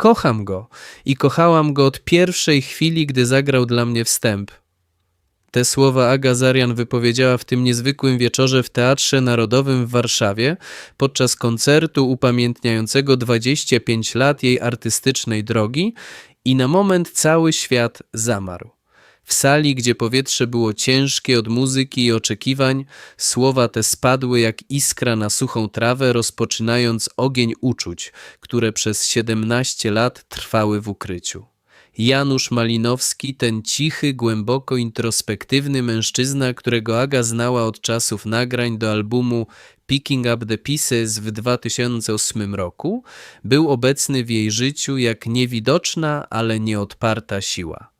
Kocham go i kochałam go od pierwszej chwili, gdy zagrał dla mnie wstęp. Te słowa Aga Zarian wypowiedziała w tym niezwykłym wieczorze w Teatrze Narodowym w Warszawie podczas koncertu upamiętniającego 25 lat jej artystycznej drogi i na moment cały świat zamarł. W sali, gdzie powietrze było ciężkie od muzyki i oczekiwań, słowa te spadły jak iskra na suchą trawę, rozpoczynając ogień uczuć, które przez 17 lat trwały w ukryciu. Janusz Malinowski, ten cichy, głęboko introspektywny mężczyzna, którego Aga znała od czasów nagrań do albumu Picking Up the Pieces w 2008 roku, był obecny w jej życiu jak niewidoczna, ale nieodparta siła.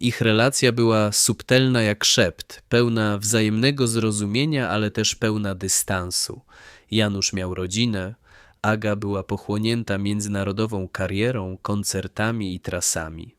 Ich relacja była subtelna jak szept, pełna wzajemnego zrozumienia, ale też pełna dystansu. Janusz miał rodzinę, Aga była pochłonięta międzynarodową karierą, koncertami i trasami.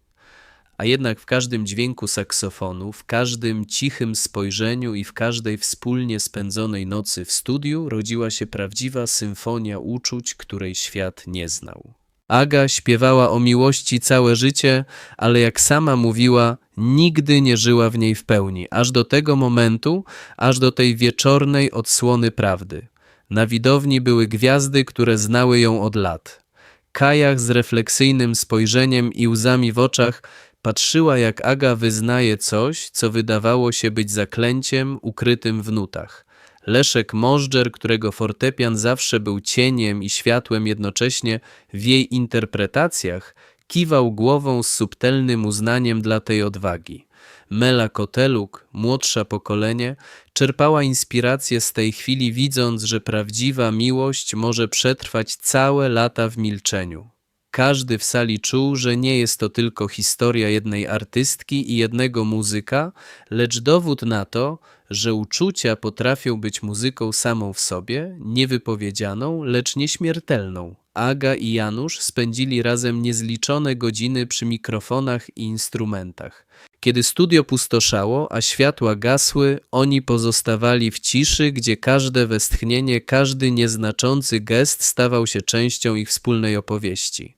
A jednak w każdym dźwięku saksofonu, w każdym cichym spojrzeniu i w każdej wspólnie spędzonej nocy w studiu rodziła się prawdziwa symfonia uczuć, której świat nie znał. Aga śpiewała o miłości całe życie, ale jak sama mówiła, nigdy nie żyła w niej w pełni, aż do tego momentu, aż do tej wieczornej odsłony prawdy. Na widowni były gwiazdy, które znały ją od lat. Kajach z refleksyjnym spojrzeniem i łzami w oczach patrzyła, jak Aga wyznaje coś, co wydawało się być zaklęciem ukrytym w nutach. Leszek Możdżer, którego fortepian zawsze był cieniem i światłem jednocześnie w jej interpretacjach, kiwał głową z subtelnym uznaniem dla tej odwagi. Mela Koteluk, młodsza pokolenie, czerpała inspirację z tej chwili, widząc, że prawdziwa miłość może przetrwać całe lata w milczeniu. Każdy w sali czuł, że nie jest to tylko historia jednej artystki i jednego muzyka, lecz dowód na to, że uczucia potrafią być muzyką samą w sobie, niewypowiedzianą, lecz nieśmiertelną. Aga i Janusz spędzili razem niezliczone godziny przy mikrofonach i instrumentach. Kiedy studio pustoszało, a światła gasły, oni pozostawali w ciszy, gdzie każde westchnienie, każdy nieznaczący gest stawał się częścią ich wspólnej opowieści.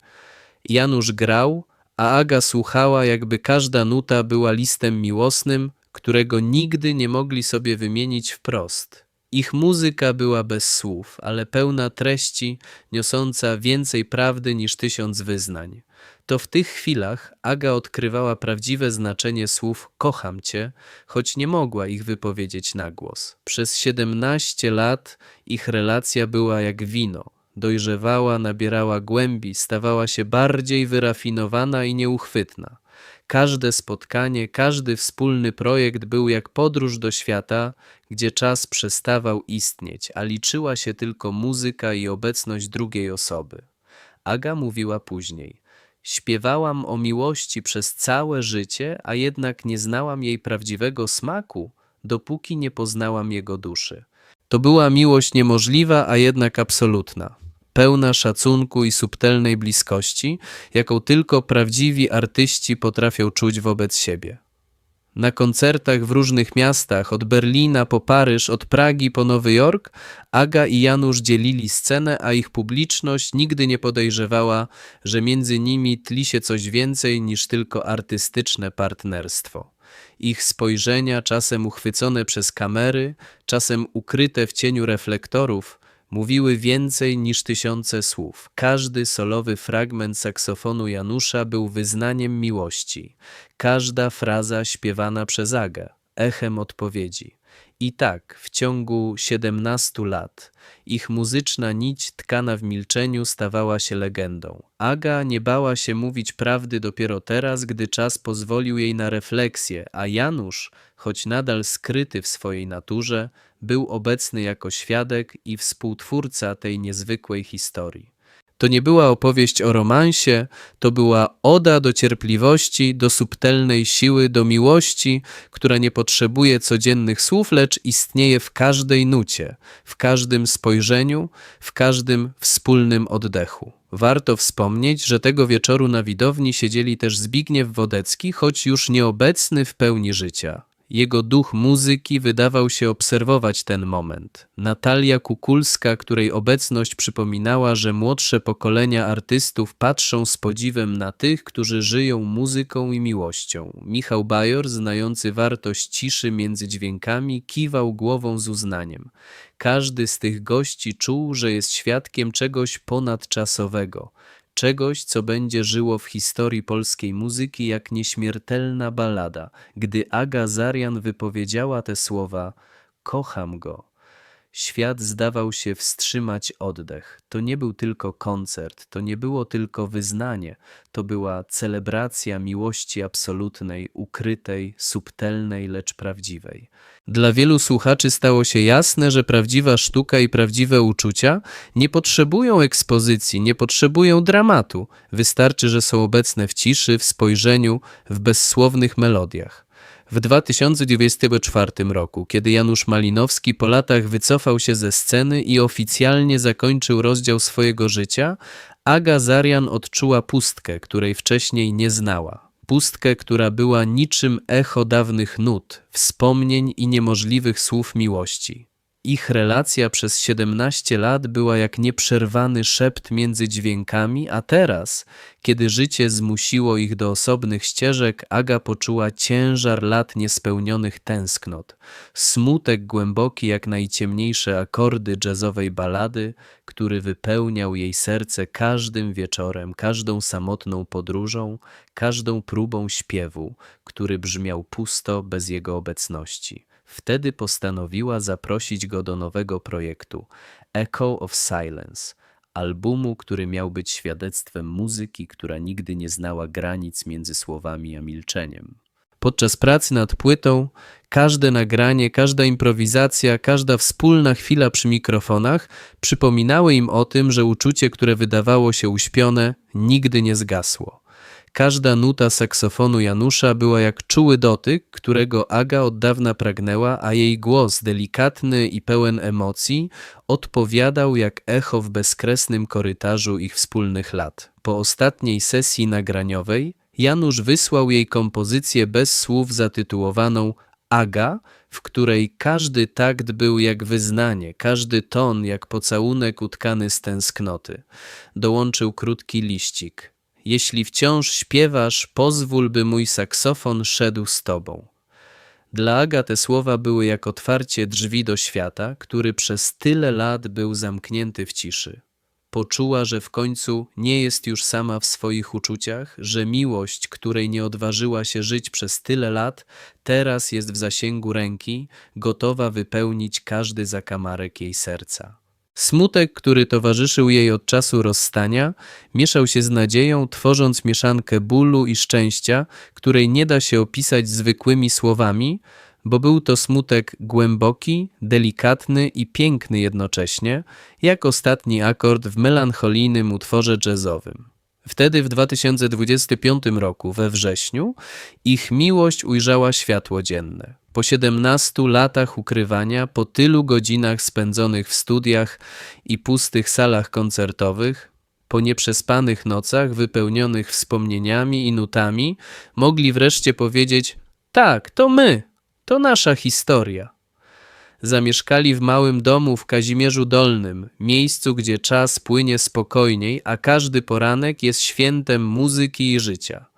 Janusz grał, a Aga słuchała, jakby każda nuta była listem miłosnym, którego nigdy nie mogli sobie wymienić wprost. Ich muzyka była bez słów, ale pełna treści, niosąca więcej prawdy niż tysiąc wyznań. To w tych chwilach Aga odkrywała prawdziwe znaczenie słów kocham cię, choć nie mogła ich wypowiedzieć na głos. Przez siedemnaście lat ich relacja była jak wino. Dojrzewała, nabierała głębi, stawała się bardziej wyrafinowana i nieuchwytna. Każde spotkanie, każdy wspólny projekt był jak podróż do świata, gdzie czas przestawał istnieć, a liczyła się tylko muzyka i obecność drugiej osoby. Aga mówiła później: Śpiewałam o miłości przez całe życie, a jednak nie znałam jej prawdziwego smaku, dopóki nie poznałam jego duszy. To była miłość niemożliwa, a jednak absolutna pełna szacunku i subtelnej bliskości, jaką tylko prawdziwi artyści potrafią czuć wobec siebie. Na koncertach w różnych miastach, od Berlina po Paryż, od Pragi po Nowy Jork, Aga i Janusz dzielili scenę, a ich publiczność nigdy nie podejrzewała, że między nimi tli się coś więcej niż tylko artystyczne partnerstwo. Ich spojrzenia, czasem uchwycone przez kamery, czasem ukryte w cieniu reflektorów, mówiły więcej niż tysiące słów. Każdy solowy fragment saksofonu Janusza był wyznaniem miłości, każda fraza śpiewana przez Agę, echem odpowiedzi. I tak w ciągu siedemnastu lat ich muzyczna nić tkana w milczeniu stawała się legendą. Aga nie bała się mówić prawdy dopiero teraz, gdy czas pozwolił jej na refleksję, a Janusz, choć nadal skryty w swojej naturze, był obecny jako świadek i współtwórca tej niezwykłej historii. To nie była opowieść o romansie, to była oda do cierpliwości, do subtelnej siły, do miłości, która nie potrzebuje codziennych słów, lecz istnieje w każdej nucie, w każdym spojrzeniu, w każdym wspólnym oddechu. Warto wspomnieć, że tego wieczoru na widowni siedzieli też Zbigniew Wodecki, choć już nieobecny w pełni życia. Jego duch muzyki wydawał się obserwować ten moment. Natalia Kukulska, której obecność przypominała, że młodsze pokolenia artystów patrzą z podziwem na tych, którzy żyją muzyką i miłością. Michał Bajor, znający wartość ciszy między dźwiękami, kiwał głową z uznaniem. Każdy z tych gości czuł, że jest świadkiem czegoś ponadczasowego, czegoś, co będzie żyło w historii polskiej muzyki jak nieśmiertelna balada. Gdy Aga Zarian wypowiedziała te słowa: Kocham go. Świat zdawał się wstrzymać oddech. To nie był tylko koncert, to nie było tylko wyznanie, to była celebracja miłości absolutnej, ukrytej, subtelnej, lecz prawdziwej. Dla wielu słuchaczy stało się jasne, że prawdziwa sztuka i prawdziwe uczucia nie potrzebują ekspozycji, nie potrzebują dramatu. Wystarczy, że są obecne w ciszy, w spojrzeniu, w bezsłownych melodiach. W 2024 roku, kiedy Janusz Malinowski po latach wycofał się ze sceny i oficjalnie zakończył rozdział swojego życia, Aga Zarian odczuła pustkę, której wcześniej nie znała. Pustkę, która była niczym echo dawnych nut, wspomnień i niemożliwych słów miłości. Ich relacja przez 17 lat była jak nieprzerwany szept między dźwiękami, a teraz, kiedy życie zmusiło ich do osobnych ścieżek, Aga poczuła ciężar lat niespełnionych tęsknot, smutek głęboki jak najciemniejsze akordy jazzowej balady, który wypełniał jej serce każdym wieczorem, każdą samotną podróżą, każdą próbą śpiewu, który brzmiał pusto bez jego obecności. Wtedy postanowiła zaprosić go do nowego projektu Echo of Silence, albumu, który miał być świadectwem muzyki, która nigdy nie znała granic między słowami a milczeniem. Podczas pracy nad płytą, każde nagranie, każda improwizacja, każda wspólna chwila przy mikrofonach przypominały im o tym, że uczucie, które wydawało się uśpione, nigdy nie zgasło. Każda nuta saksofonu Janusza była jak czuły dotyk, którego Aga od dawna pragnęła, a jej głos, delikatny i pełen emocji, odpowiadał jak echo w bezkresnym korytarzu ich wspólnych lat. Po ostatniej sesji nagraniowej Janusz wysłał jej kompozycję bez słów zatytułowaną Aga, w której każdy takt był jak wyznanie, każdy ton jak pocałunek utkany z tęsknoty. Dołączył krótki liścik. Jeśli wciąż śpiewasz, pozwól, by mój saksofon szedł z tobą. Dla Aga te słowa były jak otwarcie drzwi do świata, który przez tyle lat był zamknięty w ciszy. Poczuła, że w końcu nie jest już sama w swoich uczuciach, że miłość, której nie odważyła się żyć przez tyle lat, teraz jest w zasięgu ręki, gotowa wypełnić każdy zakamarek jej serca. Smutek, który towarzyszył jej od czasu rozstania, mieszał się z nadzieją, tworząc mieszankę bólu i szczęścia, której nie da się opisać zwykłymi słowami, bo był to smutek głęboki, delikatny i piękny jednocześnie, jak ostatni akord w melancholijnym utworze jazzowym. Wtedy w 2025 roku, we wrześniu, ich miłość ujrzała światło dzienne. Po 17 latach ukrywania, po tylu godzinach spędzonych w studiach i pustych salach koncertowych, po nieprzespanych nocach wypełnionych wspomnieniami i nutami, mogli wreszcie powiedzieć: Tak, to my, to nasza historia. Zamieszkali w małym domu w Kazimierzu Dolnym, miejscu, gdzie czas płynie spokojniej, a każdy poranek jest świętem muzyki i życia.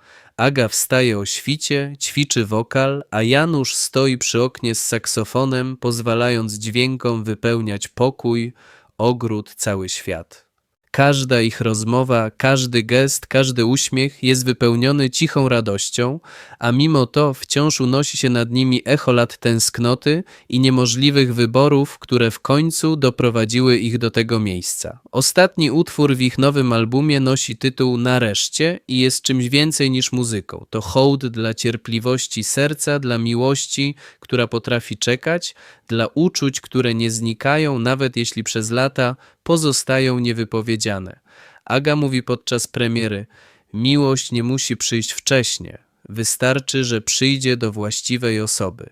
Aga wstaje o świcie, ćwiczy wokal, a Janusz stoi przy oknie z saksofonem, pozwalając dźwiękom wypełniać pokój, ogród, cały świat. Każda ich rozmowa, każdy gest, każdy uśmiech jest wypełniony cichą radością, a mimo to wciąż unosi się nad nimi echo lat tęsknoty i niemożliwych wyborów, które w końcu doprowadziły ich do tego miejsca. Ostatni utwór w ich nowym albumie nosi tytuł Nareszcie i jest czymś więcej niż muzyką. To hołd dla cierpliwości serca, dla miłości, która potrafi czekać, dla uczuć, które nie znikają, nawet jeśli przez lata pozostają niewypowiedziane. Aga mówi podczas premiery: Miłość nie musi przyjść wcześnie, wystarczy, że przyjdzie do właściwej osoby.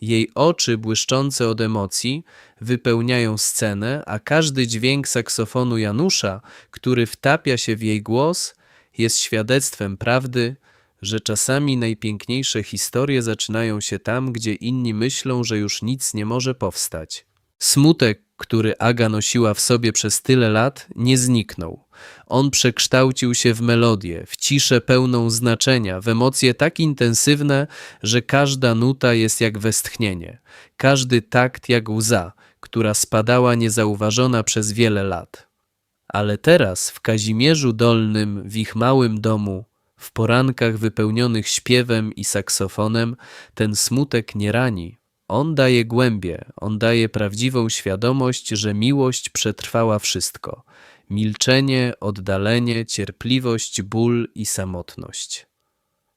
Jej oczy błyszczące od emocji wypełniają scenę, a każdy dźwięk saksofonu Janusza, który wtapia się w jej głos, jest świadectwem prawdy, że czasami najpiękniejsze historie zaczynają się tam, gdzie inni myślą, że już nic nie może powstać. Smutek, który Aga nosiła w sobie przez tyle lat, nie zniknął. On przekształcił się w melodię, w ciszę pełną znaczenia, w emocje tak intensywne, że każda nuta jest jak westchnienie, każdy takt jak łza, która spadała niezauważona przez wiele lat. Ale teraz w Kazimierzu Dolnym, w ich małym domu, w porankach wypełnionych śpiewem i saksofonem, ten smutek nie rani. On daje głębie, on daje prawdziwą świadomość, że miłość przetrwała wszystko milczenie, oddalenie, cierpliwość, ból i samotność.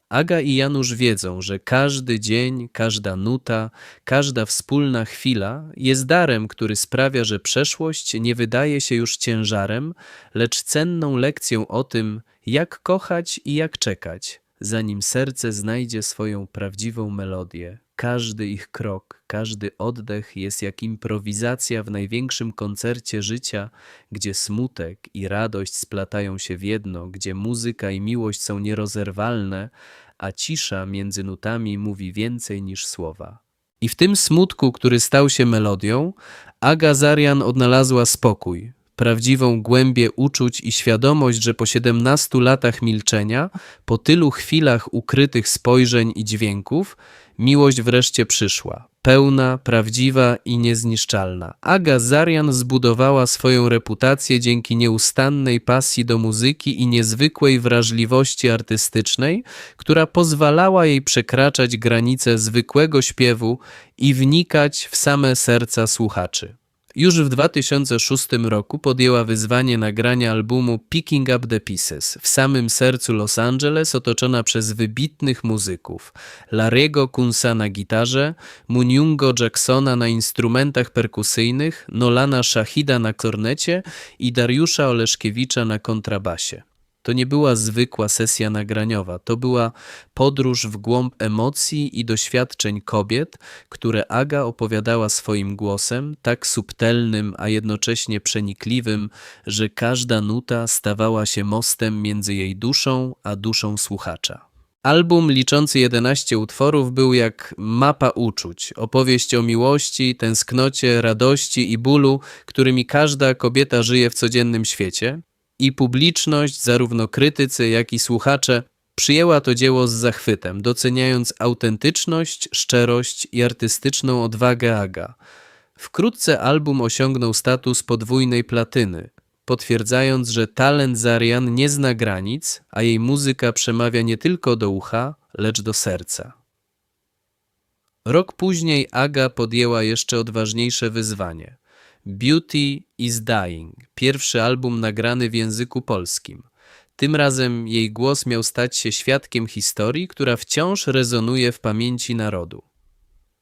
Aga i Janusz wiedzą, że każdy dzień, każda nuta, każda wspólna chwila jest darem, który sprawia, że przeszłość nie wydaje się już ciężarem, lecz cenną lekcją o tym, jak kochać i jak czekać, zanim serce znajdzie swoją prawdziwą melodię. Każdy ich krok, każdy oddech jest jak improwizacja w największym koncercie życia, gdzie smutek i radość splatają się w jedno, gdzie muzyka i miłość są nierozerwalne, a cisza między nutami mówi więcej niż słowa. I w tym smutku, który stał się melodią, Aga Zarian odnalazła spokój, prawdziwą głębię uczuć i świadomość, że po 17 latach milczenia, po tylu chwilach ukrytych spojrzeń i dźwięków, miłość wreszcie przyszła. Pełna, prawdziwa i niezniszczalna. Aga Zarian zbudowała swoją reputację dzięki nieustannej pasji do muzyki i niezwykłej wrażliwości artystycznej, która pozwalała jej przekraczać granice zwykłego śpiewu i wnikać w same serca słuchaczy. Już w 2006 roku podjęła wyzwanie nagrania albumu Picking Up the Pieces w samym sercu Los Angeles, otoczona przez wybitnych muzyków Larego Kunsa na gitarze, Munyungo Jacksona na instrumentach perkusyjnych, Nolana Shahida na kornecie i Dariusza Oleszkiewicza na kontrabasie. To nie była zwykła sesja nagraniowa, to była podróż w głąb emocji i doświadczeń kobiet, które Aga opowiadała swoim głosem, tak subtelnym, a jednocześnie przenikliwym, że każda nuta stawała się mostem między jej duszą a duszą słuchacza. Album liczący 11 utworów był jak mapa uczuć, opowieść o miłości, tęsknocie, radości i bólu, którymi każda kobieta żyje w codziennym świecie, i publiczność, zarówno krytycy, jak i słuchacze, przyjęła to dzieło z zachwytem, doceniając autentyczność, szczerość i artystyczną odwagę Aga. Wkrótce album osiągnął status podwójnej platyny, potwierdzając, że talent Zarian nie zna granic, a jej muzyka przemawia nie tylko do ucha, lecz do serca. Rok później Aga podjęła jeszcze odważniejsze wyzwanie – Beauty is Dying, pierwszy album nagrany w języku polskim. Tym razem jej głos miał stać się świadkiem historii, która wciąż rezonuje w pamięci narodu.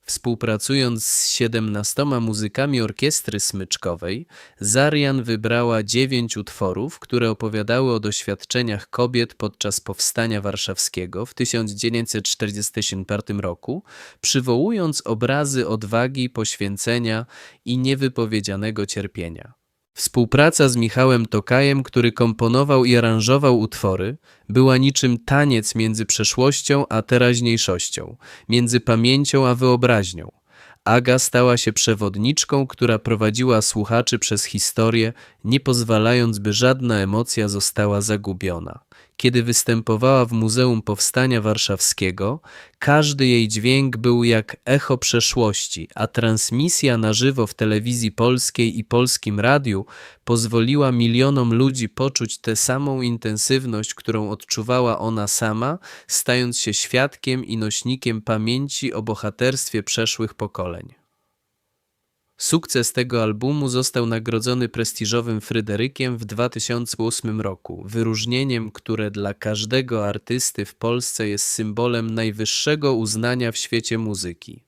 Współpracując z 17 muzykami orkiestry smyczkowej, Zarian wybrała dziewięć utworów, które opowiadały o doświadczeniach kobiet podczas powstania warszawskiego w 1944 roku, przywołując obrazy odwagi, poświęcenia i niewypowiedzianego cierpienia. Współpraca z Michałem Tokajem, który komponował i aranżował utwory, była niczym taniec między przeszłością a teraźniejszością, między pamięcią a wyobraźnią. Aga stała się przewodniczką, która prowadziła słuchaczy przez historię, nie pozwalając, by żadna emocja została zagubiona. Kiedy występowała w Muzeum Powstania Warszawskiego, każdy jej dźwięk był jak echo przeszłości, a transmisja na żywo w telewizji polskiej i polskim radiu pozwoliła milionom ludzi poczuć tę samą intensywność, którą odczuwała ona sama, stając się świadkiem i nośnikiem pamięci o bohaterstwie przeszłych pokoleń. Sukces tego albumu został nagrodzony prestiżowym Fryderykiem w 2008 roku, wyróżnieniem, które dla każdego artysty w Polsce jest symbolem najwyższego uznania w świecie muzyki.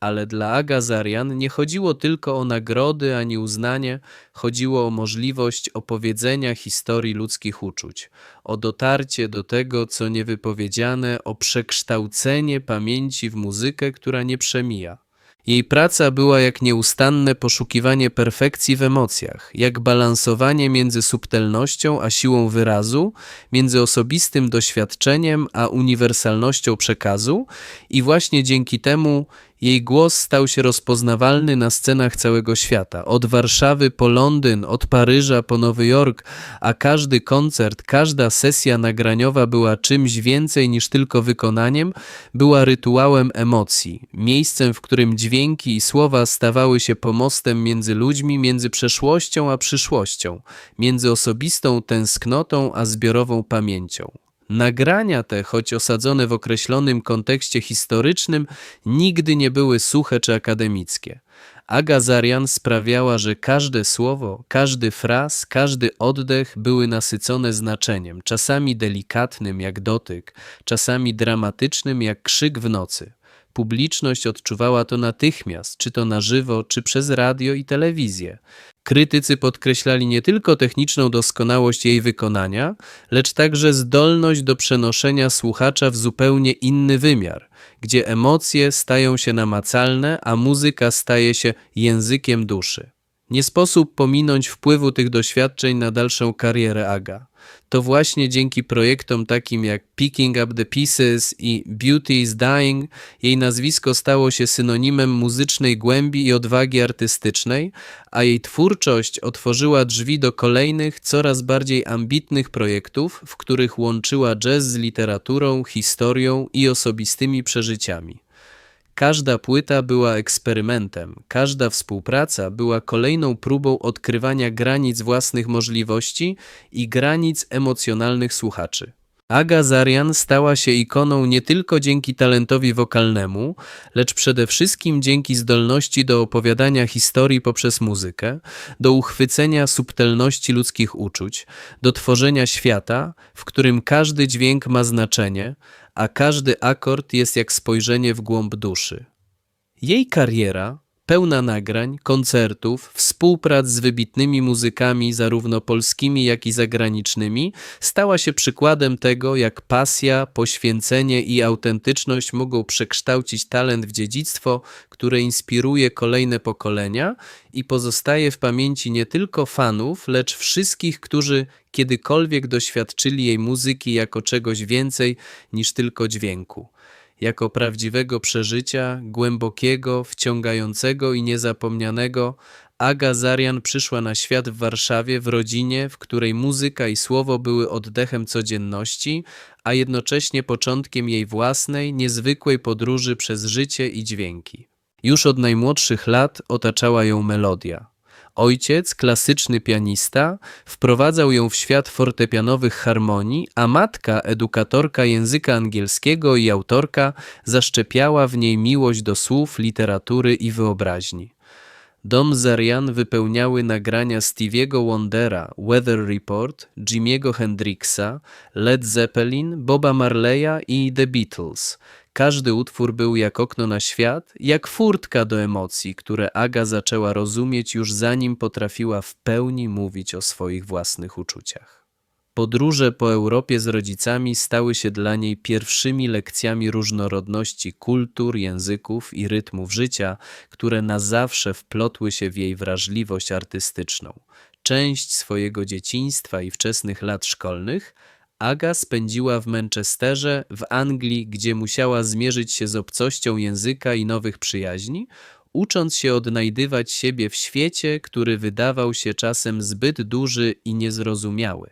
Ale dla Aga Zarian nie chodziło tylko o nagrody ani uznanie, chodziło o możliwość opowiedzenia historii ludzkich uczuć, o dotarcie do tego, co niewypowiedziane, o przekształcenie pamięci w muzykę, która nie przemija. Jej praca była jak nieustanne poszukiwanie perfekcji w emocjach, jak balansowanie między subtelnością a siłą wyrazu, między osobistym doświadczeniem a uniwersalnością przekazu, i właśnie dzięki temu jej głos stał się rozpoznawalny na scenach całego świata, od Warszawy po Londyn, od Paryża po Nowy Jork, a każdy koncert, każda sesja nagraniowa była czymś więcej niż tylko wykonaniem, była rytuałem emocji, miejscem, w którym dźwięki i słowa stawały się pomostem między ludźmi, między przeszłością a przyszłością, między osobistą tęsknotą a zbiorową pamięcią. Nagrania te, choć osadzone w określonym kontekście historycznym, nigdy nie były suche czy akademickie. Aga Zarian sprawiała, że każde słowo, każdy fraz, każdy oddech były nasycone znaczeniem, czasami delikatnym jak dotyk, czasami dramatycznym jak krzyk w nocy. Publiczność odczuwała to natychmiast, czy to na żywo, czy przez radio i telewizję. Krytycy podkreślali nie tylko techniczną doskonałość jej wykonania, lecz także zdolność do przenoszenia słuchacza w zupełnie inny wymiar, gdzie emocje stają się namacalne, a muzyka staje się językiem duszy. Nie sposób pominąć wpływu tych doświadczeń na dalszą karierę Aga. To właśnie dzięki projektom takim jak Picking Up the Pieces i Beauty is Dying jej nazwisko stało się synonimem muzycznej głębi i odwagi artystycznej, a jej twórczość otworzyła drzwi do kolejnych, coraz bardziej ambitnych projektów, w których łączyła jazz z literaturą, historią i osobistymi przeżyciami. Każda płyta była eksperymentem, każda współpraca była kolejną próbą odkrywania granic własnych możliwości i granic emocjonalnych słuchaczy. Aga Zarian stała się ikoną nie tylko dzięki talentowi wokalnemu, lecz przede wszystkim dzięki zdolności do opowiadania historii poprzez muzykę, do uchwycenia subtelności ludzkich uczuć, do tworzenia świata, w którym każdy dźwięk ma znaczenie, a każdy akord jest jak spojrzenie w głąb duszy. Jej kariera, pełna nagrań, koncertów, współprac z wybitnymi muzykami, zarówno polskimi, jak i zagranicznymi, stała się przykładem tego, jak pasja, poświęcenie i autentyczność mogą przekształcić talent w dziedzictwo, które inspiruje kolejne pokolenia i pozostaje w pamięci nie tylko fanów, lecz wszystkich, którzy kiedykolwiek doświadczyli jej muzyki jako czegoś więcej niż tylko dźwięku jako prawdziwego przeżycia, głębokiego, wciągającego i niezapomnianego, Aga Zarian przyszła na świat w Warszawie w rodzinie, w której muzyka i słowo były oddechem codzienności, a jednocześnie początkiem jej własnej, niezwykłej podróży przez życie i dźwięki. Już od najmłodszych lat otaczała ją melodia. Ojciec, klasyczny pianista, wprowadzał ją w świat fortepianowych harmonii, a matka, edukatorka języka angielskiego i autorka, zaszczepiała w niej miłość do słów, literatury i wyobraźni. Dom Zarian wypełniały nagrania Stevie'ego Wondera, Weather Report, Jimiego Hendrixa, Led Zeppelin, Boba Marleya i The Beatles – każdy utwór był jak okno na świat, jak furtka do emocji, które Aga zaczęła rozumieć już zanim potrafiła w pełni mówić o swoich własnych uczuciach. Podróże po Europie z rodzicami stały się dla niej pierwszymi lekcjami różnorodności kultur, języków i rytmów życia, które na zawsze wplotły się w jej wrażliwość artystyczną. Część swojego dzieciństwa i wczesnych lat szkolnych Aga spędziła w Manchesterze, w Anglii, gdzie musiała zmierzyć się z obcością języka i nowych przyjaźni, ucząc się odnajdywać siebie w świecie, który wydawał się czasem zbyt duży i niezrozumiały.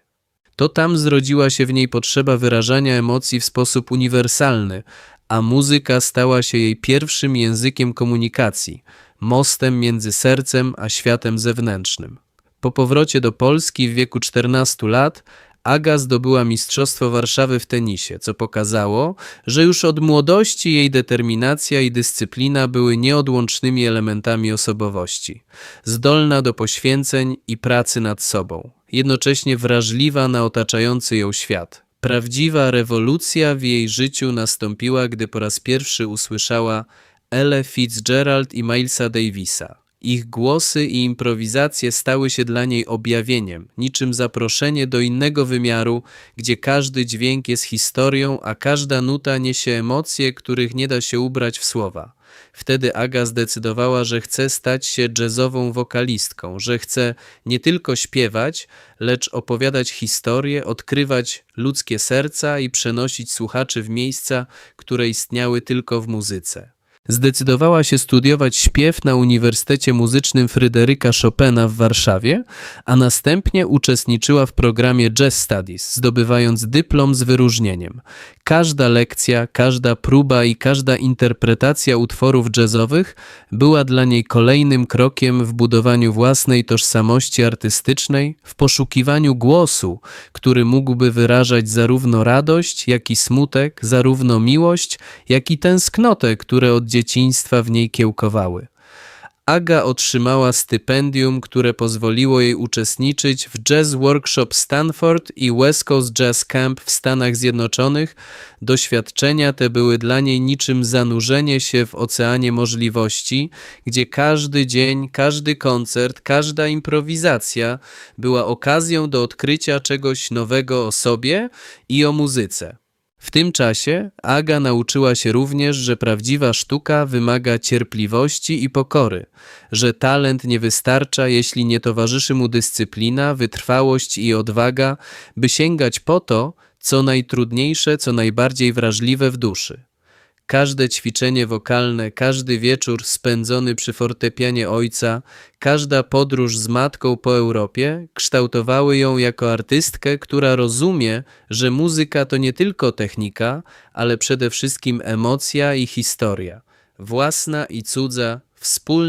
To tam zrodziła się w niej potrzeba wyrażania emocji w sposób uniwersalny, a muzyka stała się jej pierwszym językiem komunikacji, mostem między sercem a światem zewnętrznym. Po powrocie do Polski w wieku 14 lat Aga zdobyła Mistrzostwo Warszawy w tenisie, co pokazało, że już od młodości jej determinacja i dyscyplina były nieodłącznymi elementami osobowości. Zdolna do poświęceń i pracy nad sobą, jednocześnie wrażliwa na otaczający ją świat. Prawdziwa rewolucja w jej życiu nastąpiła, gdy po raz pierwszy usłyszała Elle Fitzgerald i Milesa Davisa. Ich głosy i improwizacje stały się dla niej objawieniem, niczym zaproszenie do innego wymiaru, gdzie każdy dźwięk jest historią, a każda nuta niesie emocje, których nie da się ubrać w słowa. Wtedy Aga zdecydowała, że chce stać się jazzową wokalistką, że chce nie tylko śpiewać, lecz opowiadać historie, odkrywać ludzkie serca i przenosić słuchaczy w miejsca, które istniały tylko w muzyce. Zdecydowała się studiować śpiew na Uniwersytecie Muzycznym Fryderyka Chopina w Warszawie, a następnie uczestniczyła w programie Jazz Studies, zdobywając dyplom z wyróżnieniem. Każda lekcja, każda próba i każda interpretacja utworów jazzowych była dla niej kolejnym krokiem w budowaniu własnej tożsamości artystycznej, w poszukiwaniu głosu, który mógłby wyrażać zarówno radość, jak i smutek, zarówno miłość, jak i tęsknotę, które od dzieciństwa w niej kiełkowały. Aga otrzymała stypendium, które pozwoliło jej uczestniczyć w Jazz Workshop Stanford i West Coast Jazz Camp w Stanach Zjednoczonych. Doświadczenia te były dla niej niczym zanurzenie się w oceanie możliwości, gdzie każdy dzień, każdy koncert, każda improwizacja była okazją do odkrycia czegoś nowego o sobie i o muzyce. W tym czasie Aga nauczyła się również, że prawdziwa sztuka wymaga cierpliwości i pokory, że talent nie wystarcza, jeśli nie towarzyszy mu dyscyplina, wytrwałość i odwaga, by sięgać po to, co najtrudniejsze, co najbardziej wrażliwe w duszy. Każde ćwiczenie wokalne, każdy wieczór spędzony przy fortepianie ojca, każda podróż z matką po Europie kształtowały ją jako artystkę, która rozumie, że muzyka to nie tylko technika, ale przede wszystkim emocja i historia, własna i cudza, wspólna.